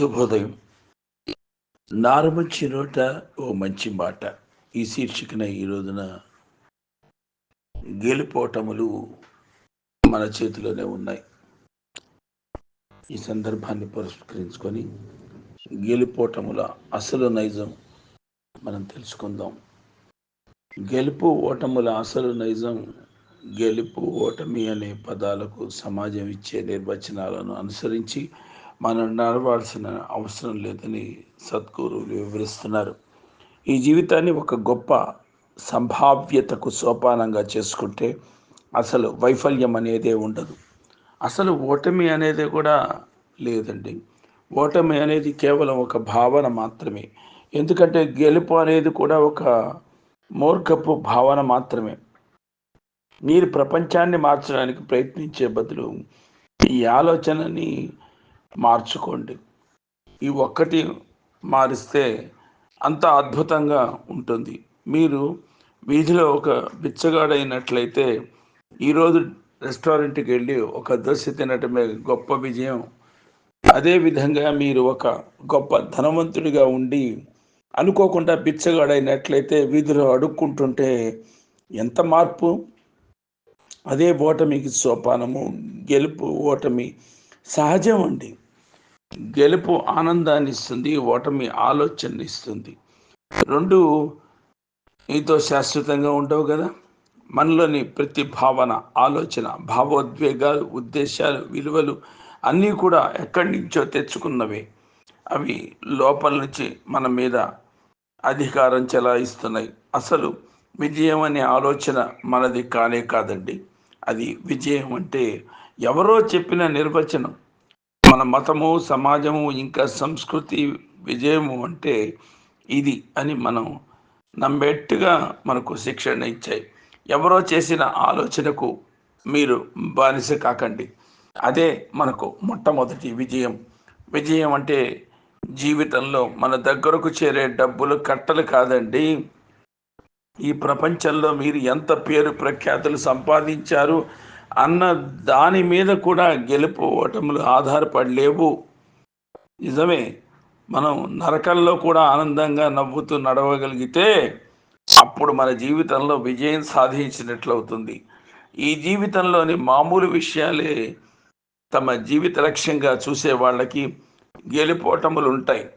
శుభోదయం. నారుమంచి నోట ఓ మంచి మాట. ఈ శీర్షికన ఈ రోజున గెలుపోటములు మన చేతిలోనే ఉన్నాయి. ఈ సందర్భాన్ని పురస్కరించుకొని గెలుపోటముల అసలు నైజం మనం తెలుసుకుందాం. గెలుపు ఓటముల అసలు నైజం గెలుపు ఓటమి అనే పదాలకు సమాజం ఇచ్చే నిర్వచనాలను అనుసరించి మనం నడవాల్సిన అవసరం లేదని సద్గురువులు వివరిస్తున్నారు. ఈ జీవితాన్ని ఒక గొప్ప సంభావ్యతకు సోపానంగా చేసుకుంటే అసలు వైఫల్యం అనేదే ఉండదు. అసలు ఓటమి అనేది కూడా లేదండి. ఓటమి అనేది కేవలం ఒక భావన మాత్రమే. ఎందుకంటే గెలుపు అనేది కూడా ఒక మూర్ఖపు భావన మాత్రమే. మీరు ప్రపంచాన్ని మార్చడానికి ప్రయత్నించే బదులు ఈ ఆలోచనని మార్చుకోండి. ఈ ఒక్కటి మారిస్తే అంత అద్భుతంగా ఉంటుంది. మీరు వీధిలో ఒక బిచ్చగాడైనట్లయితే ఈరోజు రెస్టారెంట్కి వెళ్ళి ఒక దోశ తినటమే గొప్ప విజయం. అదేవిధంగా మీరు ఒక గొప్ప ధనవంతుడిగా ఉండి అనుకోకుండా బిచ్చగాడైనట్లయితే వీధిలో అడుక్కుంటుంటే ఎంత మార్పు? అదే ఓటమికి సోపానము గెలుపు ఓటమి సహజం అండి. గెలుపు ఆనందాన్ని ఇస్తుంది ఓటమి ఆలోచన ఇస్తుంది రెండు నీతో శాశ్వతంగా ఉండవు కదా. మనలోని ప్రతి భావన ఆలోచన భావోద్వేగాలు ఉద్దేశాలు విలువలు అన్నీ కూడా ఎక్కడి నుంచో తెచ్చుకున్నవే. అవి లోపల నుంచి మన మీద అధికారం చెలాయిస్తున్నాయి. అసలు విజయం అనే ఆలోచన మనది కానే కాదండి. అది విజయం అంటే ఎవరో చెప్పిన నిర్వచనం. మన మతము సమాజము ఇంకా సంస్కృతి విజయము అంటే ఇది అని మనం నమ్మేట్టుగా మనకు శిక్షణ ఇచ్చాయి. ఎవరో చేసిన ఆలోచనకు మీరు బానిస కాకండి. అదే మనకు మొట్టమొదటి విజయం. విజయం అంటే జీవితంలో మన దగ్గరకు చేరే డబ్బులు కట్టలు కాదండి. ఈ ప్రపంచంలో మీరు ఎంత పేరు ప్రఖ్యాతులు సంపాదించారు అన్న దాని మీద కూడా గెలుపు ఓటములు ఆధారపడలేవు. నిజమే. మనం నరకంలో కూడా ఆనందంగా నవ్వుతూ నడవగలిగితే అప్పుడు మన జీవితంలో విజయం సాధించినట్లవుతుంది ఈ జీవితంలోని మామూలు విషయాలే తమ జీవిత లక్ష్యంగా చూసే వాళ్ళకి గెలుపోటములు ఉంటాయి.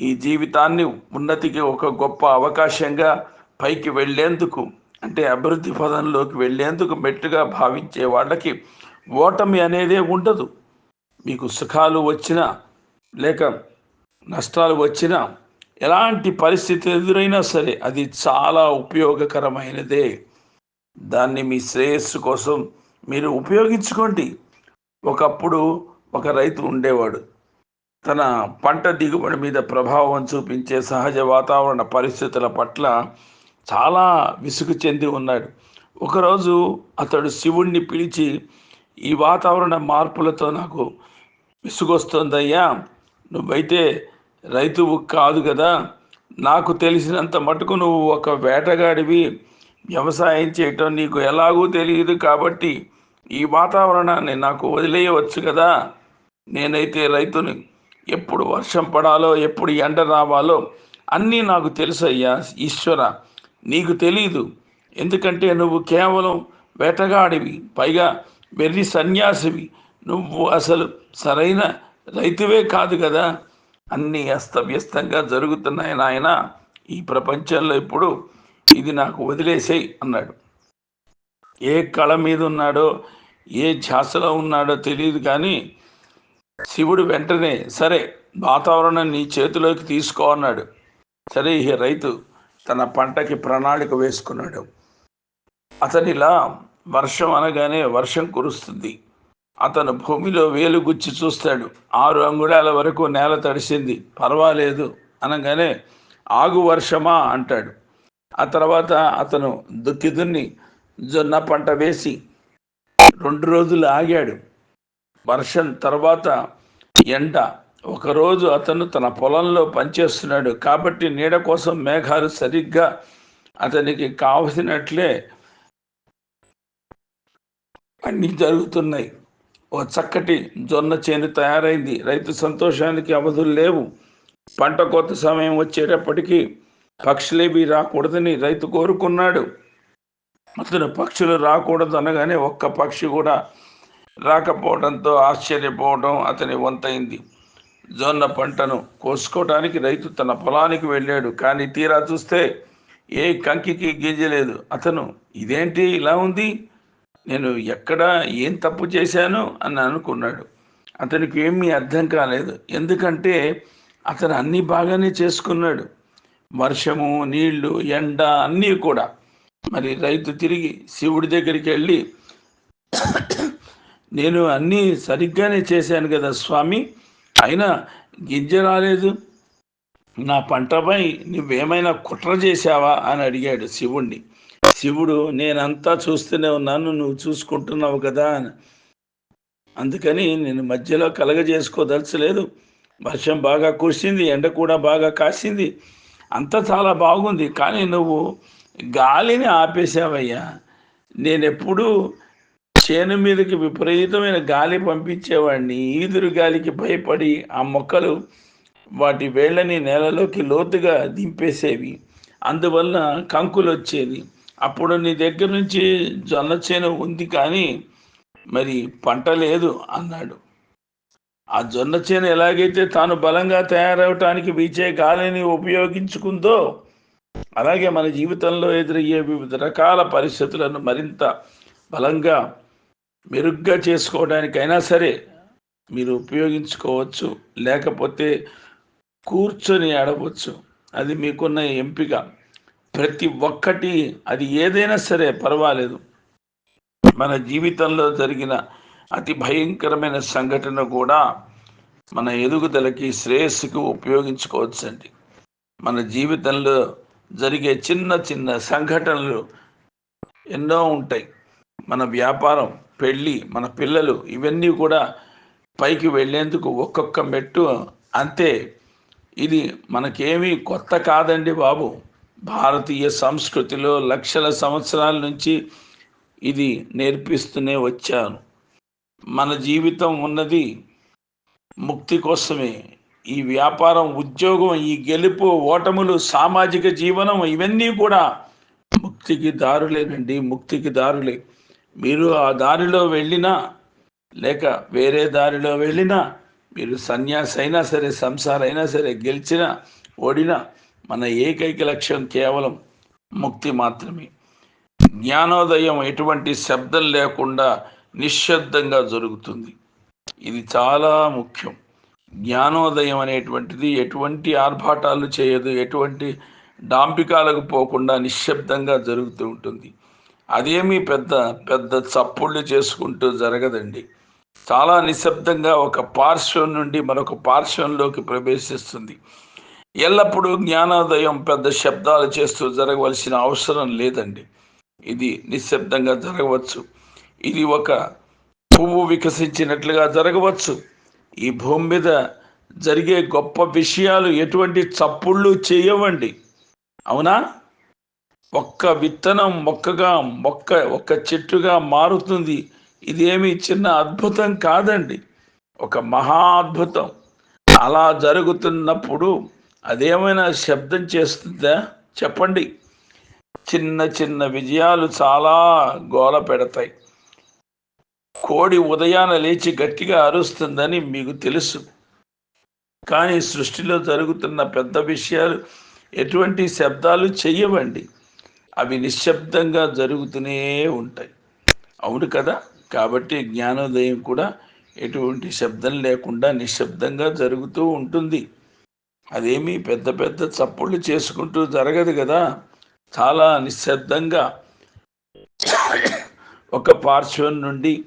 ఈ జీవితాన్ని ఉన్నతికి ఒక గొప్ప అవకాశంగా పైకి వెళ్ళేందుకు అంటే అభివృద్ధి పదంలోకి వెళ్ళేందుకు మెట్టుగా భావించే వాళ్ళకి ఓటమి అనేదే ఉండదు. మీకు సుఖాలు వచ్చినా లేక నష్టాలు వచ్చినా ఎలాంటి పరిస్థితి ఎదురైనా సరే అది చాలా ఉపయోగకరమైనదే. దాన్ని మీ శ్రేయస్సు కోసం మీరు ఉపయోగించుకోండి. ఒకప్పుడు ఒక రైతు ఉండేవాడు. తన పంట దిగుబడి మీద ప్రభావం చూపించే సహజ వాతావరణ పరిస్థితుల పట్ల చాలా విసుగు చెంది ఉన్నాడు. ఒకరోజు అతడు శివుణ్ణి పిలిచి ఈ వాతావరణ మార్పులతో నాకు విసుగొస్తుందయ్యా. నువ్వైతే రైతువు కాదు కదా. నాకు తెలిసినంత మటుకు నువ్వు ఒక వేటగాడివి. వ్యవసాయం చేయటం నీకు ఎలాగూ తెలియదు కాబట్టి ఈ వాతావరణాన్ని నాకు వదిలేయవచ్చు కదా. నేనైతే రైతుని. ఎప్పుడు వర్షం పడాలో ఎప్పుడు ఎండ రావాలో అన్నీ నాకు తెలుసయ్యా ఈశ్వర. నీకు తెలీదు. ఎందుకంటే నువ్వు కేవలం వేటగాడివి పైగా వెర్రి సన్యాసివి. నువ్వు అసలు సరైన రైతువే కాదు కదా. అన్నీ అస్తవ్యస్తంగా జరుగుతున్నాయి నాయన. ఈ ప్రపంచంలో ఇప్పుడు ఇది నాకు వదిలేసేయి అన్నాడు. ఏ కళ మీద ఉన్నాడో ఏ ధ్యాసలో ఉన్నాడో తెలియదు కానీ శివుడు వెంటనే సరే వాతావరణం నీ చేతిలోకి తీసుకో అన్నాడు. సరే ఈ రైతు తన పంటకి ప్రణాళిక వేసుకున్నాడు. అతనిలా వర్షం అనగానే వర్షం కురుస్తుంది. అతను భూమిలో వేలు గుచ్చి చూస్తాడు. ఆరు అంగుళాల వరకు నేల తడిసింది. పర్వాలేదు అనగానే ఆగు వర్షమా అంటాడు. ఆ తర్వాత అతను దుక్కి దున్ని జొన్న పంట వేసి రెండు రోజులు ఆగాడు. వర్షం తర్వాత ఎండ ఒకరోజు అతను తన పొలంలో పనిచేస్తున్నాడు. కాబట్టి నీడ కోసం మేఘాలు సరిగ్గా అతనికి కావలసినట్లే అన్నీ జరుగుతున్నాయి. ఓ చక్కటి జొన్న చేను తయారైంది. రైతు సంతోషానికి అవధులు లేవు. పంట కోత సమయం వచ్చేటప్పటికీ పక్షులేవి రాకూడదని రైతు కోరుకున్నాడు. అతను పక్షులు రాకూడదు అనగానే ఒక్క పక్షి కూడా రాకపోవడంతో ఆశ్చర్యపోవడం అతని వంతైంది. జొన్న పంటను కోసుకోవటానికి రైతు తన పొలానికి వెళ్ళాడు. కానీ తీరా చూస్తే ఏ కంకికి గింజలేదు అతను ఇదేంటి ఇలా ఉంది? నేను ఎక్కడ ఏం తప్పు చేశాను? అని అనుకున్నాడు. అతనికి ఏమీ అర్థం కాలేదు. ఎందుకంటే అతను అన్నీ బాగానే చేసుకున్నాడు. వర్షము నీళ్ళు ఎండ అన్నీ కూడా. మరి రైతు తిరిగి శివుడి దగ్గరికి వెళ్ళి నేను అన్నీ సరిగ్గానే చేశాను కదా స్వామి. అయినా గింజ రాలేదు. నా పంటపై నువ్వేమైనా కుట్ర చేశావా అని అడిగాడు శివుణ్ణి. శివుడు నేనంతా చూస్తూనే ఉన్నాను నువ్వు చూసుకుంటున్నావు కదా అని. అందుకని నేను మధ్యలో కలగజేసుకోదలచలేదు వర్షం బాగా కురిసింది ఎండ కూడా బాగా కాసింది. అంతా చాలా బాగుంది కానీ నువ్వు గాలిని ఆపేశావయ్యా. నేనెప్పుడూ చేను మీదకి విపరీతమైన గాలి పంపించేవాడిని. ఈదురు గాలికి భయపడి ఆ మొక్కలు వాటి వేళ్ళని నేలలోకి లోతుగా దింపేసేవి. అందువల్ల కంకులు వచ్చేది అప్పుడు నీ దగ్గర నుంచి జొన్న చేను ఉంది కానీ మరి పంట లేదు అన్నాడు. ఆ జొన్న చేను ఎలాగైతే తాను బలంగా తయారవటానికి వీచే గాలిని ఉపయోగించుకుందో అలాగే మన జీవితంలో ఎదురయ్యే వివిధ రకాల పరిస్థితులను మరింత బలంగా మెరుగ్గా చేసుకోవడానికైనా సరే మీరు ఉపయోగించుకోవచ్చు లేకపోతే కూర్చొని ఆడవచ్చు. అది మీకున్న ఎంపిక. ప్రతి ఒక్కటి అది ఏదైనా సరే పర్వాలేదు. మన జీవితంలో జరిగిన అతి భయంకరమైన సంఘటన కూడా మన ఎదుగుదలకి శ్రేయస్సుకు ఉపయోగించుకోవచ్చండి. మన జీవితంలో జరిగే చిన్న చిన్న సంఘటనలు ఎన్నో ఉంటాయి. మన వ్యాపారం పెళ్ళి మన పిల్లలు ఇవన్నీ కూడా పైకి వెళ్ళేందుకు ఒక్కొక్క మెట్టు. అంతే. ఇది మనకేమీ కొత్త కాదండి బాబు. భారతీయ సంస్కృతిలో లక్షల సంవత్సరాల నుంచి ఇది నేర్పిస్తూనే వచ్చాను. మన జీవితం ఉన్నది ముక్తి కోసమే. ఈ వ్యాపారం ఉద్యోగం ఈ గెలుపు ఓటములు సామాజిక జీవనం ఇవన్నీ కూడా ముక్తికి దారులేనండి ముక్తికి దారులే. మీరు ఆ దారిలో వెళ్ళినా లేక వేరే దారిలో వెళ్ళినా మీరు సన్యాసి అయినా సరే సంసార అయినా సరే గెలిచినా ఓడినా మన ఏకైక లక్ష్యం కేవలం ముక్తి మాత్రమే. జ్ఞానోదయం ఎటువంటి శబ్దం లేకుండా నిశ్శబ్దంగా జరుగుతుంది. ఇది చాలా ముఖ్యం. జ్ఞానోదయం అనేటువంటిది ఎటువంటి ఆర్భాటాలు చేయదు ఎటువంటి డాంపికాలకు పోకుండా నిశ్శబ్దంగా జరుగుతూ ఉంటుంది. అదేమీ పెద్ద పెద్ద చప్పుళ్ళు చేసుకుంటూ జరగదండి. చాలా నిశ్శబ్దంగా ఒక పార్శ్వం నుండి మరొక పార్శ్వంలోకి ప్రవేశిస్తుంది. ఎల్లప్పుడూ జ్ఞానోదయం పెద్ద శబ్దాలు చేస్తూ జరగవలసిన అవసరం లేదండి. ఇది నిశ్శబ్దంగా జరగవచ్చు. ఇది ఒక పువ్వు వికసించినట్లుగా జరగవచ్చు. ఈ భూమి మీద జరిగే గొప్ప విషయాలు ఎటువంటి చప్పుళ్ళు చేయవండి. అవునా? ఒక్క విత్తనం మొక్కగా మొక్క ఒక్క చెట్టుగా మారుతుంది. ఇదేమి చిన్న అద్భుతం కాదండి. ఒక మహా అద్భుతం. అలా జరుగుతున్నప్పుడు అదేమైనా శబ్దం చేస్తుందా? చెప్పండి. చిన్న చిన్న విజయాలు చాలా గోల పెడతాయి. కోడి ఉదయాన లేచి గట్టిగా అరుస్తుందని మీకు తెలుసు. కానీ సృష్టిలో జరుగుతున్న పెద్ద విషయాలు ఎటువంటి శబ్దాలు చెయ్యవండి. అవి నిశ్శబ్దంగా జరుగుతూనే ఉంటాయి. అవును కదా? కాబట్టి జ్ఞానోదయం కూడా ఎటువంటి శబ్దం లేకుండా నిశ్శబ్దంగా జరుగుతూ ఉంటుంది. అదేమీ పెద్ద పెద్ద చప్పుళ్ళు చేసుకుంటూ జరగదు కదా? చాలా నిశ్శబ్దంగా. ఒక పార్శ్వం నుండి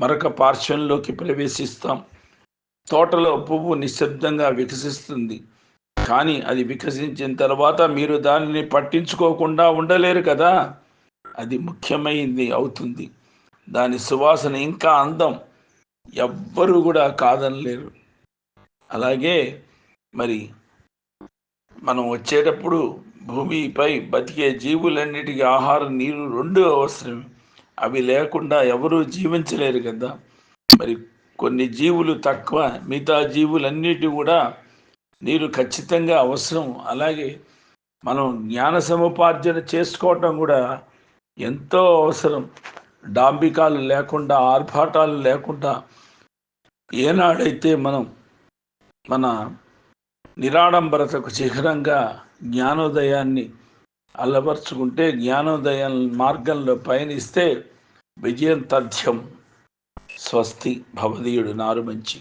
మరొక పార్శ్వంలోకి ప్రవేశిస్తాం. తోటలో పువ్వు నిశ్శబ్దంగా వికసిస్తుంది. కానీ అది వికసించిన తర్వాత మీరు దానిని పట్టించుకోకుండా ఉండలేరు కదా. అది ముఖ్యమైనది అవుతుంది. దాని సువాసన ఇంకా అందం. ఎవ్వరు కూడా కాదనలేరు. అలాగే మరి మనం వచ్చేటప్పుడు భూమిపై బతికే జీవులన్నిటికీ ఆహారం నీరు రెండు అవసరం. అవి లేకుండా ఎవరూ జీవించలేరు కదా. మరి కొన్ని జీవులు తక్కువ మిగతా జీవులన్నిటి కూడా నీరు ఖచ్చితంగా అవసరం. అలాగే మనం జ్ఞాన సముపార్జన చేసుకోవటం కూడా ఎంతో అవసరం. డాంబికాలు లేకుండా ఆర్భాటాలు లేకుండా ఏనాడైతే మనం మన నిరాడంబరతకు చిహ్నంగా జ్ఞానోదయాన్ని అల్లవర్చుకుంటే జ్ఞానోదయం మార్గంలో పయనిస్తే విజయం తథ్యం. స్వస్తి భవదీయుడు నారు మంచి